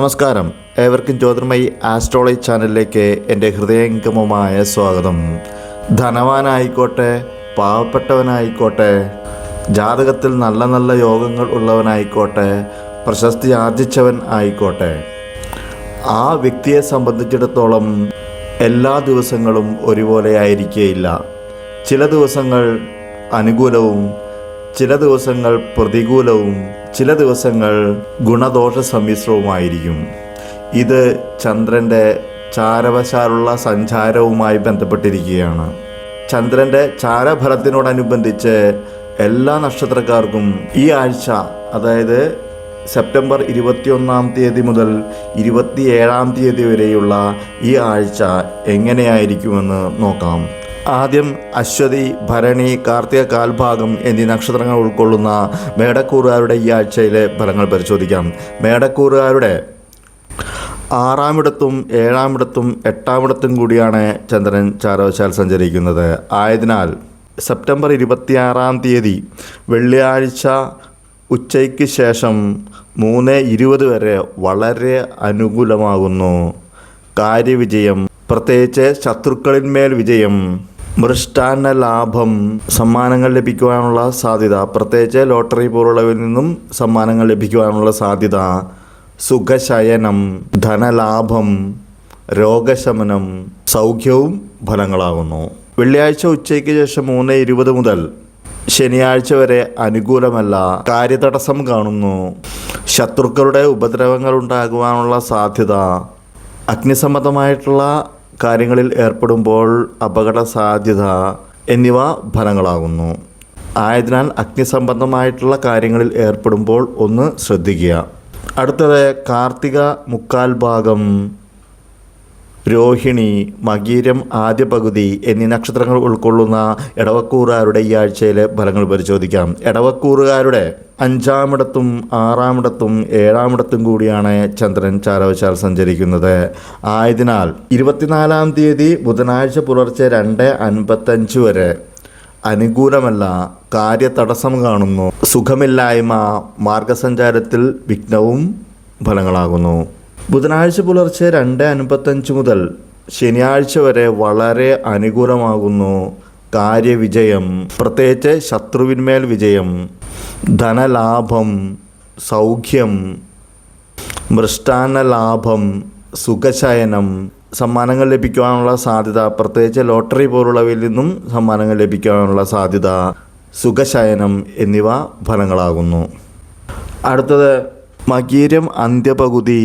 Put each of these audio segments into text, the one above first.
നമസ്കാരം. ഏവർക്കും ജ്യോതിർമയി ആസ്ട്രോളജി ചാനലിലേക്ക് എന്റെ ഹൃദയംഗമമായ സ്വാഗതം. ധനവാനായിക്കോട്ടെ പാവപ്പെട്ടവനായിക്കോട്ടെ ജാതകത്തിൽ നല്ല നല്ല യോഗങ്ങൾ ഉള്ളവനായിക്കോട്ടെ പ്രശസ്തി ആർജിച്ചവൻ ആയിക്കോട്ടെ. ആ വ്യക്തിയെ സംബന്ധിച്ചിടത്തോളം എല്ലാ ദിവസങ്ങളും ഒരുപോലെ ആയിരിക്കുകയില്ല ചില ദിവസങ്ങൾ അനുകൂലവും ചില ദിവസങ്ങൾ പ്രതികൂലവും ചില ദിവസങ്ങൾ ഗുണദോഷ സമ്മിശ്രവുമായിരിക്കും ഇത് ചന്ദ്രന്റെ ചാരവശാലുള്ള സഞ്ചാരവുമായി ബന്ധപ്പെട്ടിരിക്കുകയാണ്. ചന്ദ്രന്റെ ചാരഫലത്തിനോടനുബന്ധിച്ച് എല്ലാ നക്ഷത്രക്കാർക്കും ഈ ആഴ്ച അതായത് സെപ്റ്റംബർ ഇരുപത്തിയൊന്നാം തീയതി മുതൽ ഇരുപത്തിയേഴാം തീയതി വരെയുള്ള ഈ ആഴ്ച എങ്ങനെയായിരിക്കുമെന്ന് നോക്കാം. ആദ്യം അശ്വതി ഭരണി കാർത്തിക കാൽഭാഗം എന്നീ നക്ഷത്രങ്ങൾ ഉൾക്കൊള്ളുന്ന മേടക്കൂറുകാരുടെ ഈ ആഴ്ചയിലെ ഫലങ്ങൾ പരിശോധിക്കാം. മേടക്കൂറുകാരുടെ ആറാമിടത്തും ഏഴാമിടത്തും എട്ടാമിടത്തും കൂടിയാണ് ചന്ദ്രൻ ചാരവശാൽ സഞ്ചരിക്കുന്നത്. ആയതിനാൽ സെപ്റ്റംബർ ഇരുപത്തിയാറാം തീയതി വെള്ളിയാഴ്ച ഉച്ചയ്ക്ക് ശേഷം മൂന്ന് ഇരുപത് വരെ വളരെ അനുകൂലമാകുന്നു. കാര്യവിജയം പ്രത്യേകിച്ച് ശത്രുക്കളിന്മേൽ വിജയം മൃഷ്ടാന്ന ലാഭം സമ്മാനങ്ങൾ ലഭിക്കുവാനുള്ള സാധ്യത. പ്രത്യേകിച്ച് ലോട്ടറി പോലുള്ളവയിൽ നിന്നും സമ്മാനങ്ങൾ ലഭിക്കുവാനുള്ള സാധ്യത. സുഖശയനം ധനലാഭം രോഗശമനം സൗഖ്യവും ഫലങ്ങളാകുന്നു. വെള്ളിയാഴ്ച ഉച്ചയ്ക്ക് ശേഷം മൂന്ന് ഇരുപത് മുതൽ ശനിയാഴ്ച വരെ അനുകൂലമല്ല കാര്യതടസ്സം കാണുന്നു. ശത്രുക്കളുടെ ഉപദ്രവങ്ങൾ ഉണ്ടാകുവാനുള്ള സാധ്യത. അഗ്നിസംബന്ധമായിട്ടുള്ള കാര്യങ്ങളിൽ ഏർപ്പെടുമ്പോൾ അപകട സാധ്യത എന്നിവ ഫലങ്ങളാകുന്നു. ആയതിനാൽ അഗ്നിസംബന്ധമായിട്ടുള്ള കാര്യങ്ങളിൽ ഏർപ്പെടുമ്പോൾ ഒന്ന് ശ്രദ്ധിക്കുക. അടുത്തത് കാർത്തിക മുക്കാൽ ഭാഗം രോഹിണി മകീരം ആദ്യ പകുതി എന്നീ നക്ഷത്രങ്ങൾ ഉൾക്കൊള്ളുന്ന ഇടവക്കൂറുകാരുടെ ഈ ആഴ്ചയിലെ ഫലങ്ങൾ പരിശോധിക്കാം. ഇടവക്കൂറുകാരുടെ അഞ്ചാമിടത്തും ആറാമിടത്തും ഏഴാമിടത്തും കൂടിയാണ് ചന്ദ്രൻ ചാരവശാൽ സഞ്ചരിക്കുന്നത്. ആയതിനാൽ ഇരുപത്തിനാലാം തീയതി ബുധനാഴ്ച പുലർച്ചെ രണ്ട് അൻപത്തഞ്ച് വരെ അനുകൂലമല്ല കാര്യതടസ്സം കാണുന്നു. സുഖമില്ലായ്മ മാർഗസഞ്ചാരത്തിൽ വിഘ്നവും ഫലങ്ങളാകുന്നു. ബുധനാഴ്ച പുലർച്ചെ രണ്ട് അൻപത്തഞ്ച് മുതൽ ശനിയാഴ്ച വരെ വളരെ അനുകൂലമാകുന്നു. കാര്യവിജയം പ്രത്യേകിച്ച് ശത്രുവിന്മേൽ വിജയം ധനലാഭം സൗഖ്യം മൃഷ്ടാനലാഭം സുഖശയനം സമ്മാനങ്ങൾ ലഭിക്കുവാനുള്ള സാധ്യത പ്രത്യേകിച്ച് ലോട്ടറി പോലുള്ളവയിൽ നിന്നും സമ്മാനങ്ങൾ ലഭിക്കുവാനുള്ള സാധ്യത സുഖശയനം എന്നിവ ഫലങ്ങളാകുന്നു. അടുത്തത് മകീരം അന്ത്യപകുതി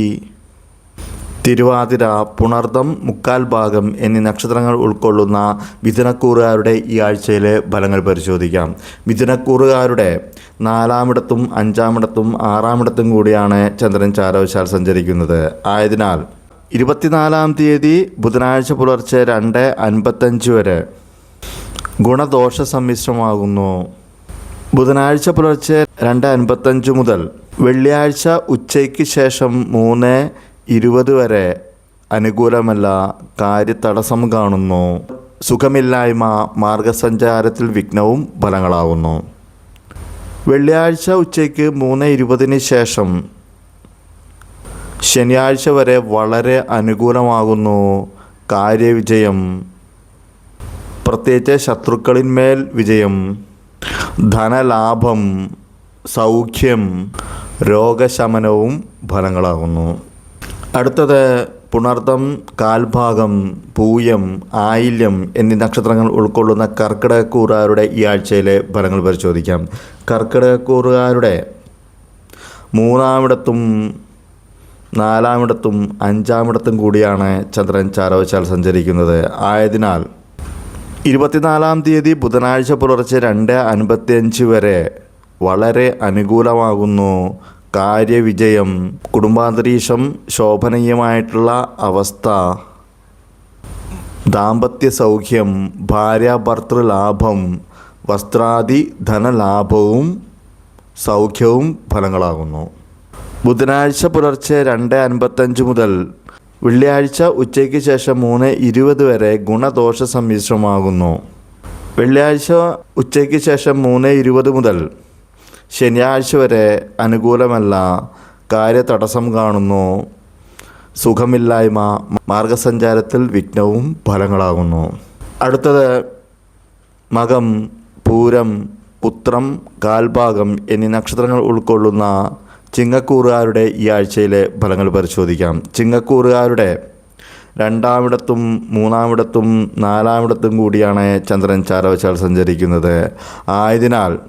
തിരുവാതിര പുണർദം മുക്കാൽ ഭാഗം എന്നീ നക്ഷത്രങ്ങൾ ഉൾക്കൊള്ളുന്ന മിഥുനക്കൂറുകാരുടെ ഈ ആഴ്ചയിലെ ഫലങ്ങൾ പരിശോധിക്കാം. മിഥുനക്കൂറുകാരുടെ നാലാമിടത്തും അഞ്ചാമിടത്തും ആറാമിടത്തും കൂടിയാണ് ചന്ദ്രൻ ചാരവശാൽ സഞ്ചരിക്കുന്നത്. ആയതിനാൽ ഇരുപത്തിനാലാം തീയതി ബുധനാഴ്ച പുലർച്ചെ രണ്ട് അൻപത്തഞ്ച് വരെ ഗുണദോഷ സമ്മിശ്രമാകുന്നു ബുധനാഴ്ച പുലർച്ചെ രണ്ട് അൻപത്തഞ്ച് മുതൽ വെള്ളിയാഴ്ച ഉച്ചയ്ക്ക് ശേഷം മൂന്ന് ഇരുപത് വരെ അനുകൂലമല്ല കാര്യതടസ്സം കാണുന്നു. സുഖമില്ലായ്മ മാർഗസഞ്ചാരത്തിൽ വിഘ്നവും ഫലങ്ങളാവുന്നു. വെള്ളിയാഴ്ച ഉച്ചയ്ക്ക് മൂന്ന് ഇരുപതിന് ശേഷം ശനിയാഴ്ച വരെ വളരെ അനുകൂലമാകുന്നു. കാര്യവിജയം. പ്രത്യേകിച്ച് ശത്രുക്കളിന്മേൽ വിജയം. ധനലാഭം സൗഖ്യം രോഗശമനവും ഫലങ്ങളാകുന്നു. അടുത്തത് പുണർദം കാൽഭാഗം പൂയം ആയില്യം എന്നീ നക്ഷത്രങ്ങൾ ഉൾക്കൊള്ളുന്ന കർക്കിടകക്കൂറുകാരുടെ ഈ ആഴ്ചയിലെ ഫലങ്ങൾ പരിശോധിക്കാം. കർക്കിടകക്കൂറുകാരുടെ മൂന്നാമിടത്തും നാലാമിടത്തും അഞ്ചാമിടത്തും കൂടിയാണ് ചന്ദ്രൻ ചാരവശാൽ സഞ്ചരിക്കുന്നത്. ആയതിനാൽ ഇരുപത്തിനാലാം തീയതി ബുധനാഴ്ച പുലർച്ചെ രണ്ട് അൻപത്തിയഞ്ച് വരെ വളരെ അനുകൂലമാകുന്നു. കാര്യവിജയം കുടുംബാന്തരീക്ഷം ശോഭനീയമായിട്ടുള്ള അവസ്ഥ ദാമ്പത്യ സൗഖ്യം ഭാര്യാഭർത്തൃ ലാഭം വസ്ത്രാദി ധനലാഭവും സൗഖ്യവും ഫലങ്ങളാകുന്നു. ബുധനാഴ്ച പുലർച്ചെ രണ്ട് അൻപത്തഞ്ച് മുതൽ വെള്ളിയാഴ്ച ഉച്ചയ്ക്ക് ശേഷം മൂന്ന് ഇരുപത് വരെ ഗുണദോഷ സമ്മിശ്രമാകുന്നു. വെള്ളിയാഴ്ച ഉച്ചയ്ക്ക് ശേഷം മൂന്ന് ഇരുപത് മുതൽ ശനിയാഴ്ച വരെ അനുകൂലമല്ല. കാര്യതടസ്സം കാണുന്നു. സുഖമില്ലായ്മ മാർഗസഞ്ചാരത്തിൽ വിഘ്നവും ഫലങ്ങളാകുന്നു. അടുത്തത് മകം പൂരം ഉത്രം കാൽഭാഗം എന്നീ നക്ഷത്രങ്ങൾ ഉൾക്കൊള്ളുന്ന ചിങ്ങക്കൂറുകാരുടെ ഈ ആഴ്ചയിലെ ഫലങ്ങൾ പരിശോധിക്കാം. ചിങ്ങക്കൂറുകാരുടെ രണ്ടാമിടത്തും മൂന്നാമിടത്തും നാലാമിടത്തും കൂടിയാണ് ചന്ദ്രൻ ചാരവശാൽ സഞ്ചരിക്കുന്നത്. ആയതിനാൽ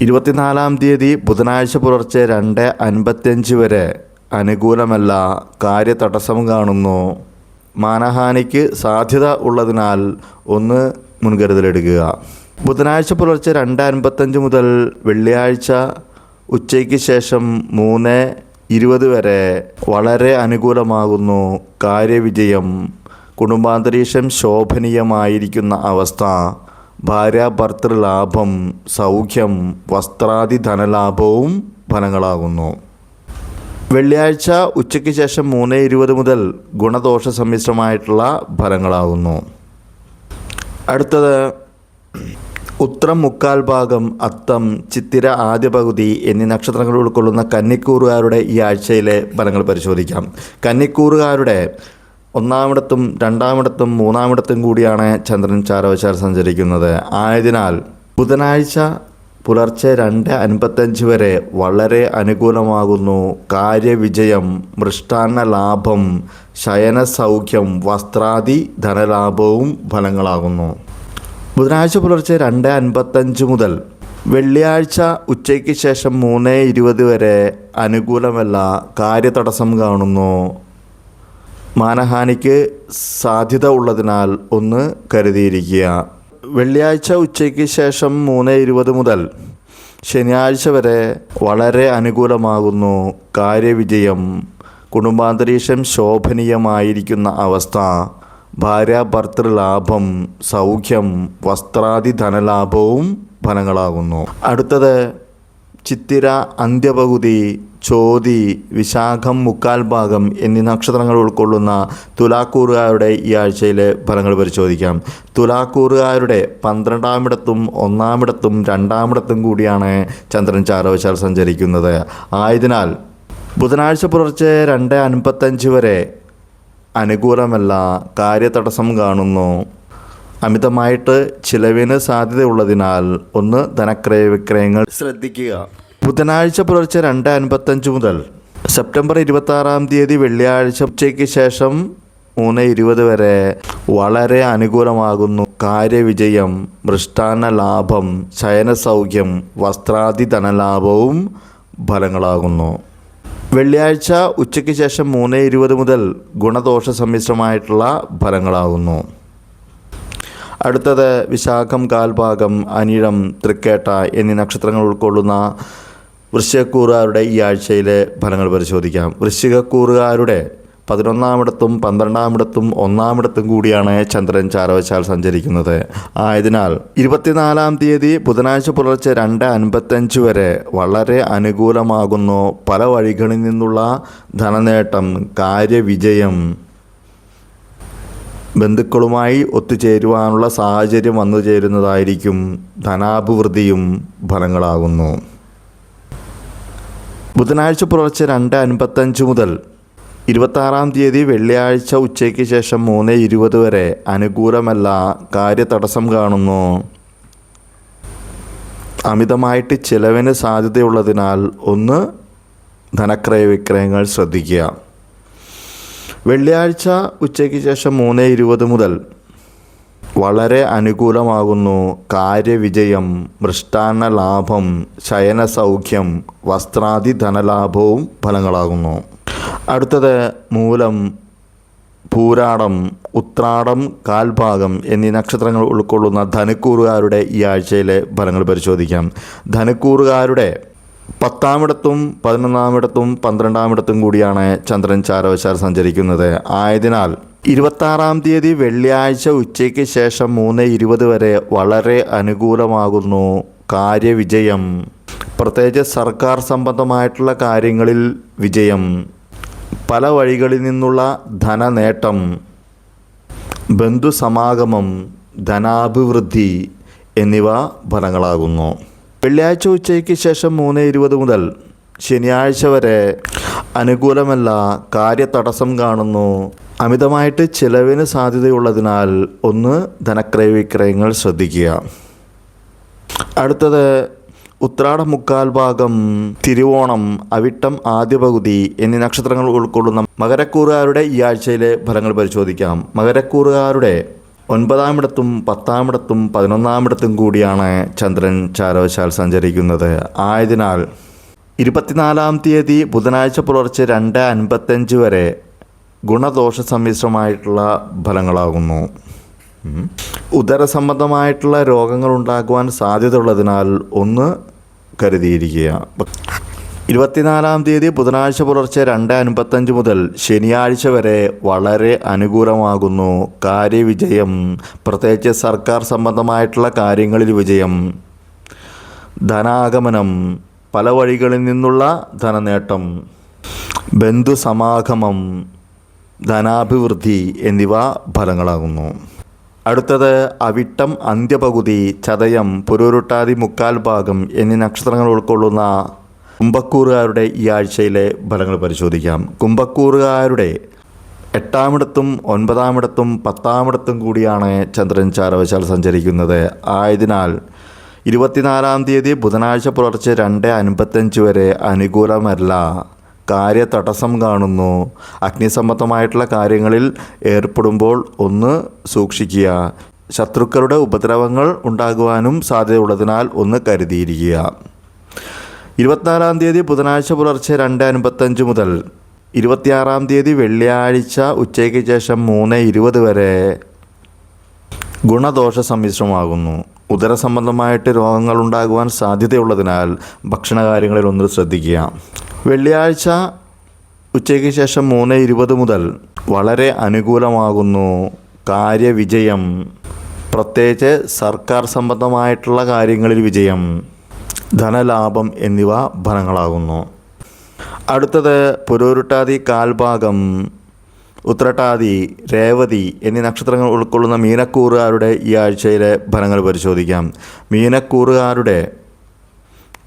ഇരുപത്തിനാലാം തീയതി ബുധനാഴ്ച പുലർച്ചെ രണ്ട് അൻപത്തിയഞ്ച് വരെ അനുകൂലമല്ല കാര്യതടസ്സം കാണുന്നു. മാനഹാനിക്ക് സാധ്യത ഉള്ളതിനാൽ ഒന്ന് മുൻകരുതലെടുക്കുക. ബുധനാഴ്ച പുലർച്ചെ രണ്ട് അൻപത്തഞ്ച് മുതൽ വെള്ളിയാഴ്ച ഉച്ചയ്ക്ക് ശേഷം മൂന്ന് ഇരുപത് വരെ വളരെ അനുകൂലമാകുന്നു. കാര്യവിജയം കുടുംബാന്തരീക്ഷം ശോഭനീയമായിരിക്കുന്ന അവസ്ഥ ഭാര്യ ഭർത്തൃ ലാഭം സൗഖ്യം വസ്ത്രാദി ധനലാഭവും ഫലങ്ങളാകുന്നു. വെള്ളിയാഴ്ച ഉച്ചയ്ക്ക് ശേഷം മൂന്ന് ഇരുപത് മുതൽ ഗുണദോഷ സമ്മിശ്രമായിട്ടുള്ള ഫലങ്ങളാകുന്നു. അടുത്തത് ഉത്രം മുക്കാൽ ഭാഗം അത്തം ചിത്തിര ആദ്യ പകുതി എന്നീ നക്ഷത്രങ്ങൾ ഉൾക്കൊള്ളുന്ന കന്നിക്കൂറുകാരുടെ ഈ ആഴ്ചയിലെ ഫലങ്ങൾ പരിശോധിക്കാം. കന്നിക്കൂറുകാരുടെ ഒന്നാമിടത്തും രണ്ടാമിടത്തും മൂന്നാമിടത്തും കൂടിയാണ് ചന്ദ്രൻ ചാരവശാൽ സഞ്ചരിക്കുന്നത്. ആയതിനാൽ ബുധനാഴ്ച പുലർച്ചെ രണ്ട് അൻപത്തഞ്ച് വരെ വളരെ അനുകൂലമാകുന്നു. കാര്യവിജയം മൃഷ്ടാന്ന ലാഭം ശയന സൗഖ്യം വസ്ത്രാദി ധനലാഭവും ഫലങ്ങളാകുന്നു. ബുധനാഴ്ച പുലർച്ചെ രണ്ട് അൻപത്തഞ്ച് മുതൽ വെള്ളിയാഴ്ച ഉച്ചയ്ക്ക് ശേഷം മൂന്ന് ഇരുപത് വരെ അനുകൂലമല്ല കാര്യതടസ്സം കാണുന്നു. മാനഹാനിക്ക് സാധ്യത ഉള്ളതിനാൽ ഒന്ന് കരുതിയിരിക്കുക. വെള്ളിയാഴ്ച ഉച്ചയ്ക്ക് ശേഷം മൂന്ന് ഇരുപത് മുതൽ ശനിയാഴ്ച വരെ വളരെ അനുകൂലമാകുന്നു. കാര്യവിജയം കുടുംബാന്തരീക്ഷം ശോഭനീയമായിരിക്കുന്ന അവസ്ഥ ഭാര്യ ഭർത്തൃ ലാഭം സൗഖ്യം വസ്ത്രാദി ധനലാഭവും ഫലങ്ങളാകുന്നു. അടുത്തത് ചിത്തിര അന്ത്യപകുതി ചോതി വിശാഖം മുക്കാൽ ഭാഗം എന്നീ നക്ഷത്രങ്ങൾ ഉൾക്കൊള്ളുന്ന തുലാക്കൂറുകാരുടെ ഈ ആഴ്ചയിലെ ഫലങ്ങൾ പരിശോധിക്കാം. തുലാക്കൂറുകാരുടെ പന്ത്രണ്ടാമിടത്തും ഒന്നാമിടത്തും രണ്ടാമിടത്തും കൂടിയാണ് ചന്ദ്രൻ ചാരവശാൽ സഞ്ചരിക്കുന്നത്. ആയതിനാൽ ബുധനാഴ്ച പുലർച്ചെ രണ്ട് അൻപത്തഞ്ച് വരെ അനുകൂലമല്ല കാര്യതടസ്സം കാണുന്നു. അമിതമായിട്ട് ചിലവിന് സാധ്യതയുള്ളതിനാൽ ഒന്ന് ധനക്രയ വിക്രയങ്ങൾ ശ്രദ്ധിക്കുക. ബുധനാഴ്ച പുലർച്ചെ രണ്ട് അൻപത്തഞ്ച് മുതൽ സെപ്റ്റംബർ ഇരുപത്താറാം തീയതി വെള്ളിയാഴ്ച ഉച്ചയ്ക്ക് ശേഷം മൂന്ന് ഇരുപത് വരെ വളരെ അനുകൂലമാകുന്നു. കാര്യവിജയം മൃഷ്ടാന്ന ലാഭം ശയനസൗഖ്യം വസ്ത്രാദി ധനലാഭവും ഫലങ്ങളാകുന്നു. വെള്ളിയാഴ്ച ഉച്ചയ്ക്ക് ശേഷം മൂന്ന് ഇരുപത് മുതൽ ഗുണദോഷ സമ്മിശ്രമായിട്ടുള്ള ഫലങ്ങളാകുന്നു. അടുത്തത് വിശാഖം കാൽഭാഗം അനിഴം തൃക്കേട്ട എന്നീ നക്ഷത്രങ്ങൾ ഉൾക്കൊള്ളുന്ന വൃശ്ചികക്കൂറുകാരുടെ ഈ ആഴ്ചയിലെ ഫലങ്ങൾ പരിശോധിക്കാം. വൃശ്ചികക്കൂറുകാരുടെ പതിനൊന്നാമിടത്തും പന്ത്രണ്ടാമിടത്തും ഒന്നാമിടത്തും കൂടിയാണ് ചന്ദ്രൻ ചാരവശാൽ സഞ്ചരിക്കുന്നത്. ആയതിനാൽ ഇരുപത്തിനാലാം തീയതി ബുധനാഴ്ച പുലർച്ചെ രണ്ട് അൻപത്തഞ്ച് വരെ വളരെ അനുകൂലമാകുന്നു. പല വഴികളിൽ നിന്നുള്ള ധനനേട്ടം കാര്യവിജയം ബന്ധുക്കളുമായി ഒത്തുചേരുവാനുള്ള സാഹചര്യം വന്നു ചേരുന്നതായിരിക്കും ധനാഭിവൃദ്ധിയും ഫലങ്ങളാകുന്നു. ബുധനാഴ്ച പുലർച്ചെ രണ്ട് അൻപത്തഞ്ച് മുതൽ ഇരുപത്താറാം തീയതി വെള്ളിയാഴ്ച ഉച്ചയ്ക്ക് ശേഷം മൂന്ന് ഇരുപത് വരെ അനുകൂലമല്ല കാര്യതടസ്സം കാണുന്നു. അമിതമായിട്ട് ചിലവിന് സാധ്യതയുള്ളതിനാൽ ഒന്ന് ധനക്രയ വിക്രയങ്ങൾ ശ്രദ്ധിക്കുക. വെള്ളിയാഴ്ച ഉച്ചയ്ക്ക് ശേഷം മൂന്ന് ഇരുപത് മുതൽ. വളരെ അനുകൂലമാകുന്നു കാര്യവിജയം മൃഷ്ടാന്ന ലാഭം ശയന സൗഖ്യം വസ്ത്രാദി ധനലാഭവും ഫലങ്ങളാകുന്നു. അടുത്തത് മൂലം പൂരാടം ഉത്രാടം കാൽഭാഗം എന്നീ നക്ഷത്രങ്ങൾ ഉൾക്കൊള്ളുന്ന ധനുക്കൂറുകാരുടെ ഈ ആഴ്ചയിലെ ഫലങ്ങൾ പരിശോധിക്കാം. ധനുക്കൂറുകാരുടെ പത്താമിടത്തും പതിനൊന്നാമിടത്തും പന്ത്രണ്ടാമിടത്തും കൂടിയാണ് ചന്ദ്രൻ ചാരവശാൽ സഞ്ചരിക്കുന്നത്. ആയതിനാൽ ഇരുപത്താറാം തീയതി വെള്ളിയാഴ്ച ഉച്ചയ്ക്ക് ശേഷം മൂന്ന് ഇരുപത് വരെ വളരെ അനുകൂലമാകുന്നു കാര്യവിജയം. പ്രത്യേകിച്ച് സർക്കാർ സംബന്ധമായിട്ടുള്ള കാര്യങ്ങളിൽ വിജയം. പല വഴികളിൽ നിന്നുള്ള ധനനേട്ടം. ബന്ധുസമാഗമം ധനാഭിവൃദ്ധി എന്നിവ ഫലങ്ങളാകുന്നു. വെള്ളിയാഴ്ച ഉച്ചയ്ക്ക് ശേഷം മൂന്ന് ഇരുപത് മുതൽ ശനിയാഴ്ച വരെ അനുകൂലമല്ല കാര്യതടസ്സം കാണുന്നു. അമിതമായിട്ട് ചിലവിന് സാധ്യതയുള്ളതിനാൽ ഒന്ന് ധനക്രയ വിക്രയങ്ങൾ ശ്രദ്ധിക്കുക. അടുത്തത് ഉത്രാട മുക്കാൽ ഭാഗം തിരുവോണം അവിട്ടം ആദ്യ പകുതി എന്നീ നക്ഷത്രങ്ങൾ ഉൾക്കൊള്ളുന്ന മകരക്കൂറുകാരുടെ ഈ ആഴ്ചയിലെ ഫലങ്ങൾ പരിശോധിക്കാം. മകരക്കൂറുകാരുടെ ഒൻപതാമിടത്തും പത്താമിടത്തും പതിനൊന്നാമിടത്തും കൂടിയാണ് ചന്ദ്രൻ ചാരവശാൽ സഞ്ചരിക്കുന്നത്. ആയതിനാൽ ഇരുപത്തിനാലാം തീയതി ബുധനാഴ്ച പുലർച്ചെ രണ്ട് അൻപത്തഞ്ച് വരെ ഗുണദോഷ സമ്മിശ്രമായിട്ടുള്ള ഫലങ്ങളാകുന്നു. ഉദര സംബന്ധമായിട്ടുള്ള രോഗങ്ങൾ ഉണ്ടാകുവാൻ സാധ്യതയുള്ളതിനാൽ ഒന്ന് കരുതിയിരിക്കുക. ഇരുപത്തിനാലാം തീയതി ബുധനാഴ്ച പുലർച്ചെ രണ്ട് അൻപത്തഞ്ച് മുതൽ ശനിയാഴ്ച വരെ വളരെ അനുകൂലമാകുന്നു കാര്യവിജയം. പ്രത്യേകിച്ച് സർക്കാർ സംബന്ധമായിട്ടുള്ള കാര്യങ്ങളിൽ വിജയം. ധനാഗമനം. പല വഴികളിൽ നിന്നുള്ള ധനനേട്ടം. ബന്ധുസമാഗമം ധനാഭിവൃദ്ധി എന്നിവ ഫലങ്ങളാകുന്നു. അടുത്തത് അവിട്ടം അന്ത്യപകുതി ചതയം പുരൂരുട്ടാതി മുക്കാൽ ഭാഗം എന്നീ നക്ഷത്രങ്ങൾ ഉൾക്കൊള്ളുന്ന കുംഭക്കൂറുകാരുടെ ഈ ആഴ്ചയിലെ ഫലങ്ങൾ പരിശോധിക്കാം. കുംഭക്കൂറുകാരുടെ എട്ടാമിടത്തും ഒൻപതാമിടത്തും പത്താമിടത്തും കൂടിയാണ് ചന്ദ്രൻ ചാരവശാൽ സഞ്ചരിക്കുന്നത്. ആയതിനാൽ ഇരുപത്തിനാലാം തീയതി ബുധനാഴ്ച പുലർച്ചെ രണ്ട് അൻപത്തഞ്ച് വരെ അനുകൂലമല്ല. കാര്യതടസ്സം കാണുന്നു. അഗ്നിസംബന്ധമായിട്ടുള്ള കാര്യങ്ങളിൽ ഏർപ്പെടുമ്പോൾ ഒന്ന് സൂക്ഷിക്കുക. ശത്രുക്കളുടെ ഉപദ്രവങ്ങൾ ഉണ്ടാകുവാനും സാധ്യതയുള്ളതിനാൽ ഒന്ന് കരുതിയിരിക്കുക. ഇരുപത്തിനാലാം തീയതി ബുധനാഴ്ച പുലർച്ചെ രണ്ട് അൻപത്തഞ്ച് മുതൽ ഇരുപത്തിയാറാം തീയതി വെള്ളിയാഴ്ച ഉച്ചയ്ക്ക് ശേഷം മൂന്ന് ഇരുപത് വരെ ഗുണദോഷ സമ്മിശ്രമാകുന്നു. ഉദരസംബന്ധമായിട്ട് രോഗങ്ങൾ ഉണ്ടാകുവാൻ സാധ്യതയുള്ളതിനാൽ ഭക്ഷണകാര്യങ്ങളിൽ ഒന്ന് ശ്രദ്ധിക്കുക. വെള്ളിയാഴ്ച ഉച്ചയ്ക്ക് ശേഷം മൂന്ന് ഇരുപത് മുതൽ വളരെ അനുകൂലമാകുന്നു. കാര്യവിജയം. പ്രത്യേകിച്ച് സർക്കാർ സംബന്ധമായിട്ടുള്ള കാര്യങ്ങളിൽ വിജയം. ധനലാഭം എന്നിവ ഫലങ്ങളാകുന്നു. അടുത്തത് പുരോരുട്ടാതി കാൽഭാഗം ഉത്രട്ടാതി രേവതി എന്നീ നക്ഷത്രങ്ങൾ ഉൾക്കൊള്ളുന്ന മീനക്കൂറുകാരുടെ ഈ ആഴ്ചയിലെ ഫലങ്ങൾ പരിശോധിക്കാം. മീനക്കൂറുകാരുടെ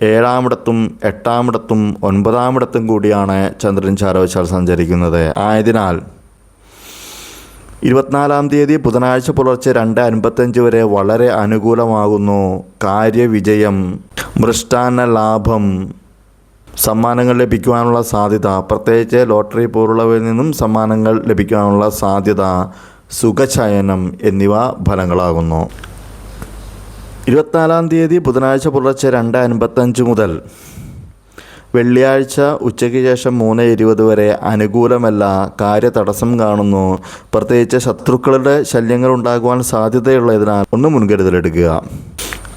ഏഴാമിടത്തും എട്ടാമിടത്തും ഒൻപതാമിടത്തും കൂടിയാണ് ചന്ദ്രൻ ചാരവശാൽ സഞ്ചരിക്കുന്നത്. ആയതിനാൽ ഇരുപത്തിനാലാം തീയതി ബുധനാഴ്ച പുലർച്ചെ രണ്ട് അൻപത്തഞ്ച് വരെ വളരെ അനുകൂലമാകുന്നു. കാര്യവിജയം. മൃഷ്ടാന്ന ലാഭം സമ്മാനങ്ങൾ ലഭിക്കുവാനുള്ള സാധ്യത. പ്രത്യേകിച്ച് ലോട്ടറി പോലുള്ളവയിൽ നിന്നും സമ്മാനങ്ങൾ ലഭിക്കുവാനുള്ള സാധ്യത സുഖചയനം എന്നിവ ഫലങ്ങളാകുന്നു. ഇരുപത്തിനാലാം തീയതി ബുധനാഴ്ച പുലർച്ചെ രണ്ട് അൻപത്തഞ്ച് മുതൽ വെള്ളിയാഴ്ച ഉച്ചയ്ക്ക് ശേഷം മൂന്ന് ഇരുപത് വരെ അനുകൂലമല്ല കാര്യതടസ്സം കാണുന്നു. പ്രത്യേകിച്ച് ശത്രുക്കളുടെ ശല്യങ്ങൾ ഉണ്ടാകുവാൻ സാധ്യതയുള്ളതിനാൽ ഒന്ന് മുൻകരുതലെടുക്കുക.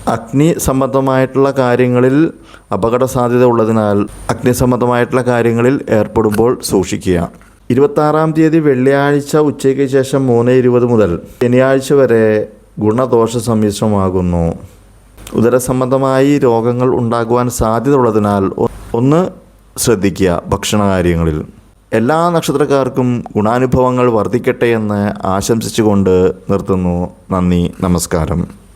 അഗ്നി സംബന്ധമായിട്ടുള്ള കാര്യങ്ങളിൽ അപകട സാധ്യത ഉള്ളതിനാൽ അഗ്നി സംബന്ധമായിട്ടുള്ള കാര്യങ്ങളിൽ ഏർപ്പെടുമ്പോൾ സൂക്ഷിക്കുക. ഇരുപത്താറാം തീയതി വെള്ളിയാഴ്ച ഉച്ചയ്ക്ക് ശേഷം മൂന്ന് ഇരുപത് മുതൽ ശനിയാഴ്ച വരെ ഗുണദോഷ സമ്മിശ്രമാകുന്നു. ഉദരസംബന്ധമായി രോഗങ്ങൾ ഉണ്ടാകുവാൻ സാധ്യത ഉള്ളതിനാൽ ഒന്ന് ശ്രദ്ധിക്കുക ഭക്ഷണകാര്യങ്ങളിൽ. എല്ലാ നക്ഷത്രക്കാർക്കും ഗുണാനുഭവങ്ങൾ വർദ്ധിക്കട്ടെ എന്ന് ആശംസിച്ചുകൊണ്ട് നിർത്തുന്നു. നന്ദി നമസ്കാരം.